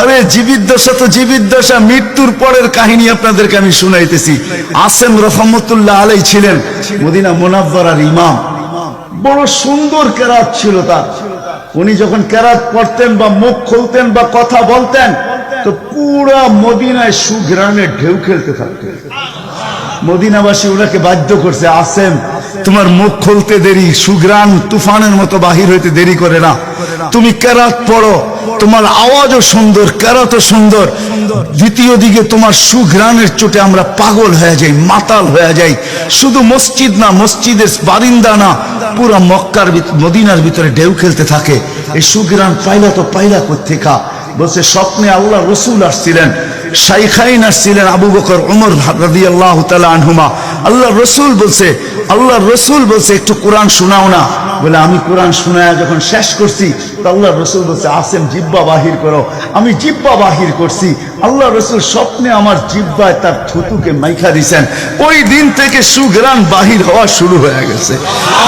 আরে জীবিত দশা তো জীবিত দশা, মৃত্যুর পরের কাহিনী আপনাদেরকে আমি শুনাইতেছি। আসেম রহমতুল্লাহ আলাই ছিলেন মদিনা মোনাব্বরার ইমাম। বড় সুন্দর কেরাত ছিল তার। উনি যখন কেরাত পড়তেন বা মুখ খুলতেন বা কথা বলতেন, তো পুরা মদিনায় সুগ্রামে ঢেউ খেলতে থাকতেন। মদিনাবাসী ওনাকে বাধ্য করছে আসেন তোমার মুখ খুলতে দেরি সুগ্রান তুফানের মতো বাহির হইতে দেরি করে না। তুমি কেরাত পড়ো, তোমার আওয়াজও সুন্দর, কেরাতও সুন্দর। দ্বিতীয় দিকে তোমার সুগ্রানের চোটে আমরা পাগল হয়ে যাই, মাতাল হয়ে যাই। শুধু মসজিদ না, মসজিদের বারিন্দা না, পুরো মক্কার মদিনার ভিতরে ঢেউ খেলতে থাকে। এই সুগ্রান পাইলা তো পাইলা কোথেকা বলছে, স্বপ্নে আল্লাহ রসুল আসছিলেন, শাইখাইন আসছিলেন আবু বকর উমর রাদি আল্লাহ তালা আনহুমা। আল্লাহ রসুল বলছে, আল্লাহ রসুল বলছে, একটু কোরআন শোনাও না। বলে, আমি কোরআন শোনায় যখন শেষ করছি, তো আল্লাহ রসুল বলছে আসেম জিব্বা বাহির করো। আমি জিব্বা বাহির করছি। আল্লাহ রসুল স্বপ্নে আমার জিব্বায় তার থুতুকে মাইখা দিছেন। ওই দিন থেকে সুগ্রান বাহির হওয়া শুরু হয়ে গেছে।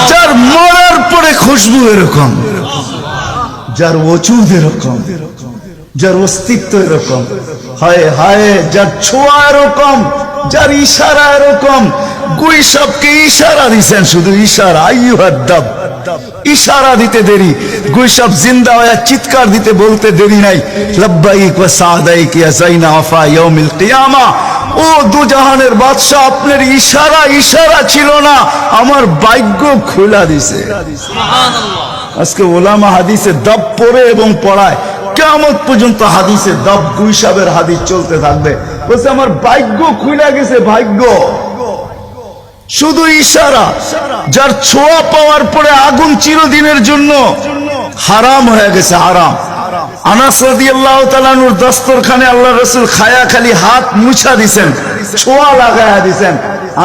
যার মরার পরে খুশবু এরকম। যার ওচুদ এরকম। যার অস্তিত্ব এরকম। হায় হায়, যার ছোঁয়া এরকম। যার ইশারা এরকম গুই সবকে ইশারা দিছেন শুধু ইশারা আইয়ুহাদ্দাব। ইশারা দিতে দেরি গুই সব জিন্দা হয়ে চিৎকার দিতে বলতে দেরি নাই। লব্বাইক ওয়া সাদাইক ইয়া যাইনা ওয়াফা ইয়াউমিল কিয়ামা। ও দুজাহানের বাদশা আপনার ইশারা ইশারা ছিল না আমার ভাগ্য খোলা দিছে। আজকে ওলামা হাদিসে দব পড়ে এবং পড়ায় কেমন পর্যন্ত হাদিসে দব গুইসাবের হাদিস চলতে থাকবে। বলছে, আমার ভাগ্য খুলে গেছে, ভাগ্য। শুধু ইশারা, যার ছোঁয়া পাওয়ার পরে আগুন চিরদিনের জন্য হারাম হয়ে গেছে, হারাম।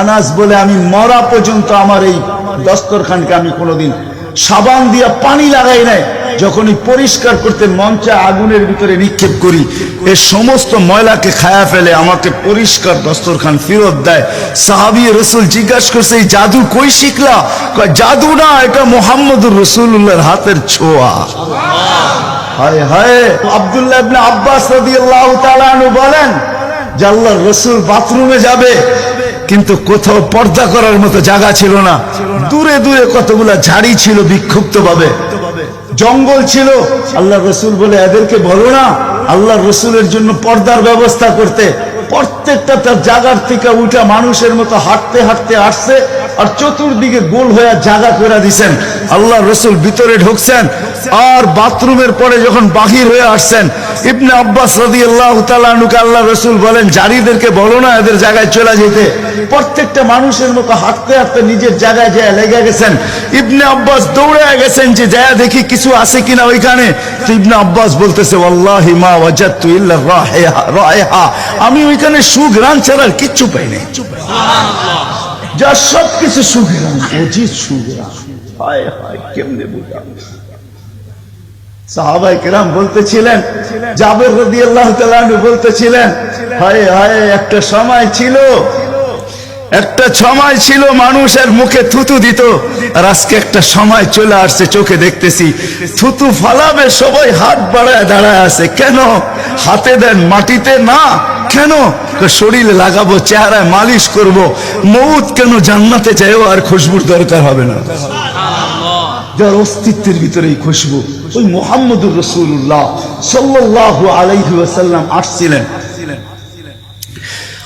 আনাস বলে, আমি মরা পর্যন্ত আমার এই দস্তরখানকে আমি কোনোদিন সাবান দিয়া পানি লাগাই নাই। যখনই পরিষ্কার করতে মঞ্চে আগুনের ভিতরে নিক্ষেপ করি। এ সমস্ত ময়লাকে খায়া ফেলে আমাকে পরিষ্কার দস্তরখান ফেরত দেয়। সাহাবি রসুল জিজ্ঞাসা করছে এই জাদু কই শিখলা? জাদু না এটা মোহাম্মদুর রসুল্লাহর হাতের ছোঁয়া। হায় হায় আব্দুল্লাহ আব্বাস আনহু বলেন যে আল্লাহর রসুল বাথরুমে যাবে, কিন্তু কোথাও পর্দা করার মতো জায়গা ছিল না। দূরে দূরে কতগুলা ঝাড়ি ছিল বিক্ষুব্ধ ভাবে জঙ্গল ছিল। আল্লাহ রসুল বলে, এদেরকে বলো না আল্লাহ রসুলের জন্য পর্দার ব্যবস্থা করতে। প্রত্যেকটা তার জায়গার থেকে উঠা মানুষের মতো হাঁটতে হাঁটতে আসছে, আর চতুর্দিকে গোল হয়ে জায়গা করে দিছেন। আল্লাহ রসুল ভিতরে ঢুকছেন। আর বাথরুমের পরে যখন বাহির হয়ে আসছেন, ইবনে আব্বাস রাদি আল্লাহ তালুকে আল্লাহ রসুল বলেন, জারিদেরকে বলো না এদের জায়গায় চলে যেতে। প্রত্যেকটা মানুষের মতো হাঁটতে হাঁটতে নিজের জায়গায় যায় লেগে গেছেন। ইবনে আব্বাস দৌড়ে গেছেন যে, যায় দেখি কিছু আছে কিনা ওইখানে? তো ইবনে আব্বাস বলতেছে আমি ওইখানে সুঘ্রাণ ছাড়া আর কিচ্ছু পাই নাই। যা সব কিছু সুঘ্রাণ, অজিত সুঘ্রাণ। হায় হায়, কেমনে বুঝাবো মানুষের মুখে থুতু দিত, আর আজকে একটা সময় চলে আসছে, চোখে দেখতেছি, থুতু ফালাবে সবাই হাত বাড়ায় দাঁড়ায় আছে, কেন? হাতে দেন, মাটিতে না, কেন? শরীরে লাগাবো, চেহারায় মালিশ করব মৌত কেন জান্নাতে চাইও আর খুশবুর দরকার হবে না। যার অস্তিত্বের ভিতরে এই খুশবু। ওই মোহাম্মদুর রসুল্লাহ সাল্লাহ আলাইহি আসছিলেন।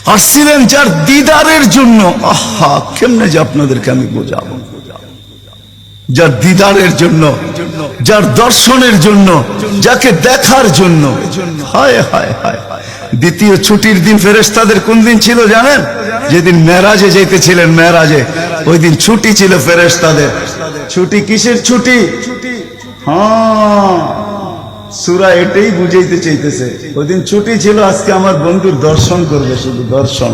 আসছিলেন যার দিদারের জন্য। আহা, কেমনে যে আপনাদেরকে আমি বোঝাবো। যার দিদারের জন্য, যার দর্শনের জন্য, যাকে দেখার জন্য। দ্বিতীয় ছুটির দিন ফেরেস্তাদের কোন দিন ছিল জানেন? যেদিন মেরাজে যেতেছিলেন মেরাজে। ওই দিন ছুটি ছিল ফেরেস তাদের ছুটি কিসের ছুটি? হ্যাঁ সুরা এটাই বুঝাইতে চাইতেছে। ওই দিন ছুটি ছিল, আজকে আমার বন্ধুর দর্শন করবে শুধু দর্শন।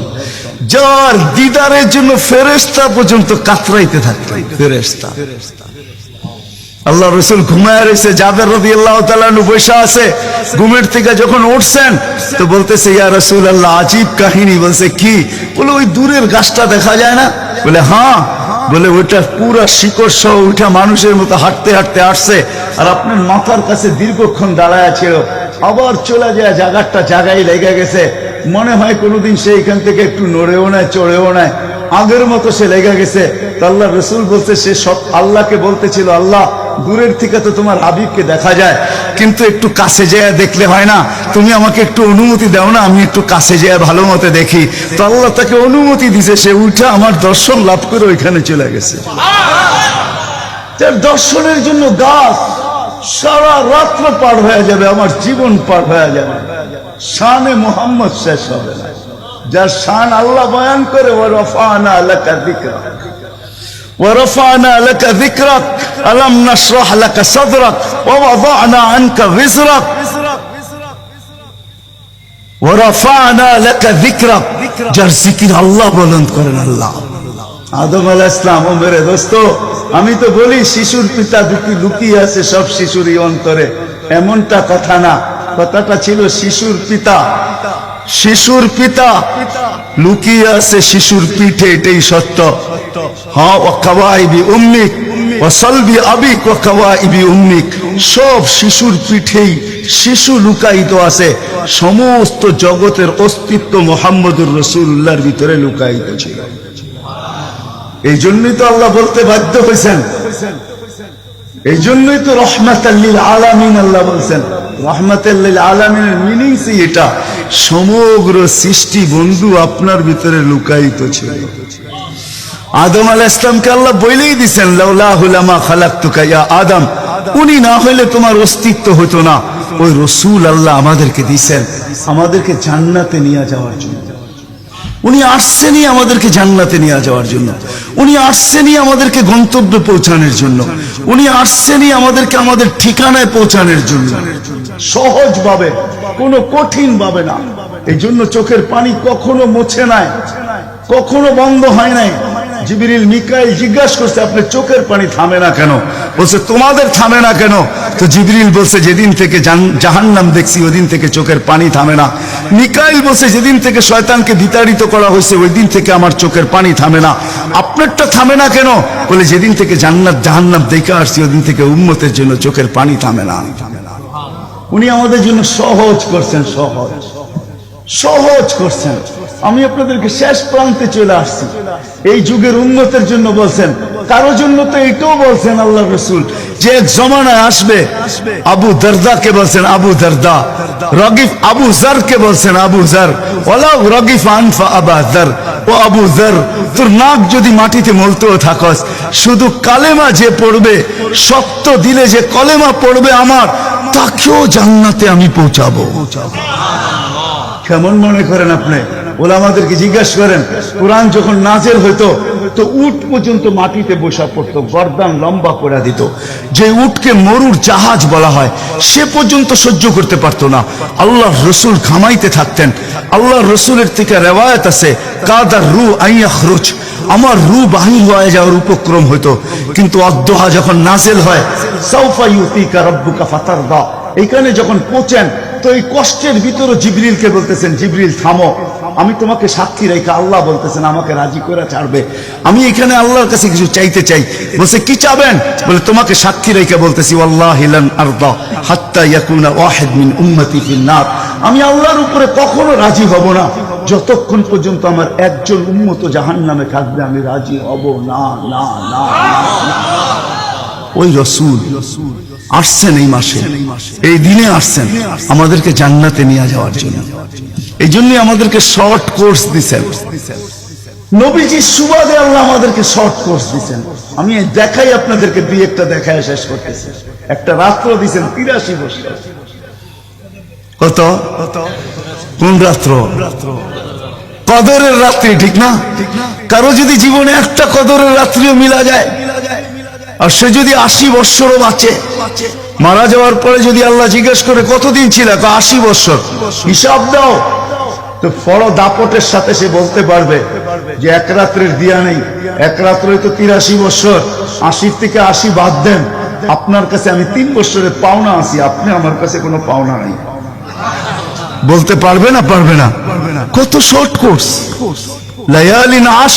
যার দিদারের জন্য ফেরেস্তা পর্যন্ত কাতরাইতে থাকতো ফেরেস্তা আল্লাহ রসুল ঘুমায় রয়েছে যাদের রবি আল্লাহ বৈশা আছে। ঘুমের থেকে যখন উঠছেন, তো বলতেছে, ইয়া রসুল আল্লাহ আজীব কাহিনী। বলছে, কি? বলে, ওই দূরের গাছটা দেখা যায় না? বলে হ্যাঁ। বলে, ওইটা পুরা শিকড় সহ ওইটা মানুষের মতো হাঁটতে হাঁটতে আসছে। আর আপনার মাথার কাছে দীর্ঘক্ষণ দাঁড়ায় ছিল। আবার চলে যায় জায়গাটা জায়গায় লেগে গেছে। মনে হয় কোনোদিন সে এখান থেকে একটু নড়েও নেয়, চড়েও নেয়। আগের মতো সে লেগে গেছে। তো আল্লাহ রসুল বলছে, সে সব আল্লাহকে বলতেছিল, আল্লাহ দূরের থেকে তো তোমার হাবিবকে দেখা যায়। কিন্তু একটু কাছে যেয়ে দেখলে হয় না। তুমি আমাকে একটু অনুমতি দাও না, আমি একটু কাছে যেয়ে ভালো মতো দেখি। তো আল্লাহ তাকে অনুমতি দিছে, সে উঠে আমার দর্শন লাভ করে ওইখানে চলে গেছে। দর্শনের জন্য গাছ সারা রাত্র পার হয়ে যাবে, আমার জীবন পার হয়ে যাবে। শানে মোহাম্মদ শেষ হবে না। যার শান আল্লাহ বয়ান করে ও রফানা আলাকা দিকরা ورفعنا لك ذكرك ألم نشرح لك صدرك ووضعنا عنك وزرك ورفعنا لك ذكرك যার জিকির আল্লাহ বলন্দ করেন আল্লাহ আদম আলাহ ইসলাম ও মেরে দোস্ত আমি তো বলি শিশুর পিতা দুটি লুকিয়ে আছে সব শিশুরই অন্তরে এমনটা কথা না কথাটা ছিল শিশুর পিতা শিশুর পিতা। লুকিয়ে আছে শিশুর পিঠে এটাই সত্য। হ্যাঁ ও উম্মিক। ও সলবি আবিক ও উম্মিক। সব শিশুর পিঠেই শিশু লুকায়িত আছে। সমস্ত জগতের অস্তিত্ব মোহাম্মদুর রসুল্লাহর ভিতরে লুকায়িত ছিল। এই জন্যই তো আল্লাহ বলতে বাধ্য হয়েছেন। এই জন্যই তো রহমাত আলামিন আল্লাহ বলছেন। রহমাত আলামিনের মিনিংস এটা। সমগ্র সৃষ্টি বন্ধু আপনার ভিতরে লুকায়িত ছিল। আদম আল ইসলামকে আল্লাহ হুলামা খালাক্তুকা ইয়া আদম। উনি না হইলে তোমার অস্তিত্ব হতো না। ওই রসুল আল্লাহ আমাদেরকে দিছেন, আমাদেরকে জান্নাতে নিয়ে যাওয়ার জন্য। উনি আসছেনই আমাদেরকে জান্নাতে নিয়ে যাওয়ার জন্য। উনি আসছেনই আমাদেরকে গন্তব্যে পৌঁছানোর জন্য। উনি আসছেনই আমাদেরকে আমাদের ঠিকানায় পৌঁছানোর জন্য। সহজভাবে, কোনো কঠিন ভাবে না। এই জন্য চোখের পানি কখনো মোছে নাই, কখনো বন্ধ হয় নাই। জিবিরিল মিকাইল জিজ্ঞাসা করছে আপনার চোখের পানি থামে না কেন? বলছে, তোমাদের থামে না কেন? তো জিবরিল বলছে, যেদিন থেকে জাহান্নাম দেখছি, ওদিন থেকে চোখের পানি থামে না। মিকাইল বলছে, যেদিন থেকে শয়তানকে বিতাড়িত করা হয়েছে ওই দিন থেকে আমার চোখের পানি থামে না। আপনারটা থামে না কেন? বলে, যেদিন থেকে জান্নাত জাহান্নাম দেখে আসছি, ওদিন থেকে উম্মতের জন্য চোখের পানি থামে না। উনি আমাদের জন্য সহজ করছেন, সহজ। সহজ করছেন। আমি আপনাদেরকে শেষ প্রান্তে চলে আসছি। এই যুগের উন্নতের জন্য বলছেন কারও জন্য তো এটাও বলছেন আল্লাহ রসুল যে এক জমানায় আসবে আবু দরদাকে বলছেন আবু দরদা রগিফ আবু জারকে বলছেন আবু জার ওলা রগিফ আনফা আবা জার ও আবু জার তোর নাক যদি মাটিতে মলতেও থাকস শুধু কালেমা যে পড়বে শক্ত দিলে যে কলেমা পড়বে আমার তাকেও জান্নাতে আমি পৌঁছাবো। কেমন মনে করেন আপনি? ওলা আমাদেরকে জিজ্ঞাসা করেন, কোরআন যখন নাজেল হইতো, তো উট পর্যন্ত মাটিতে বসা পড়তো, গর্দান লম্বা করে দিত। যে উটকে মরুর জাহাজ বলা হয়, সে পর্যন্ত সহ্য করতে পারতো না। আল্লাহ রসুল ঘামাইতে থাকতেন। আল্লাহ রসুলের থেকে রেওয়ায়ত আছে, কাদার রু আইয়া খরচ আমার রু বাহির হয়ে যাওয়ার উপক্রম হইতো। কিন্তু অদ্দোহা যখন নাজেল হয় সৌফা ইউতিকা রব্বুকা ফাতার দা এইখানে যখন পৌঁছেন, তো এই কষ্টের ভিতরে জিবরিলকে বলতেছেন, জিবরিল, থামো। আমি তোমাকে সাক্ষী রেখে আল্লাহ বলতেছেন, আমাকে রাজি করে ছাড়বে। আমি এখানে আল্লাহর কাছে কিছু চাইতে চাই। বলছে, কি চাবেন? বলে, তোমাকে সাক্ষী রেখে বলতেছি নার আমি আল্লাহর উপরে কখনো রাজি হব না। যতক্ষণ পর্যন্ত আমার একজন উম্মত জাহান্নামে থাকবে, আমি রাজি হব না না না। ওই রসুল আসছেন এই মাসে। এই দিনে আসছেন আমাদেরকে জান্নাতে নিয়ে যাওয়ার জন্য। এই জন্যই আমাদেরকে শর্ট কোর্স দিচ্ছেন নবীজি সুবাদে আল্লাহ আমাদেরকে শর্ট কোর্স দিচ্ছেন আমি দেখাই আপনাদেরকে দুই একটা দেখায় শেষ করতেছি। একটা রাত্র দিচ্ছেন তিরাশি বছর। কত? কোন রাত্র? কদরের রাত্রি, ঠিক না? কারও যদি জীবনে একটা কদরের রাত্রিও মিলা যায়, আর সে যদি আশি বৎসরও বাঁচে, মারা যাওয়ার পরে যদি আল্লাহ জিজ্ঞেস করে কতদিন ছিল? আশি বৎসর। হিসাব দাও। তো ফল দাপটের সাথে সে বলতে পারবে যে এক রাত্রের দিয়া নেই। এক রাত্রে তো তিরাশি বছর। আশির থেকে আশি বাদ দেন। আপনার কাছে আমি তিন বছরের পাওনা আছি। আপনি আমার কাছে কোনো পাওনা নেই। বলতে পারবে না পারবে না? কত শর্ট কোর্স লয়ালিন আশ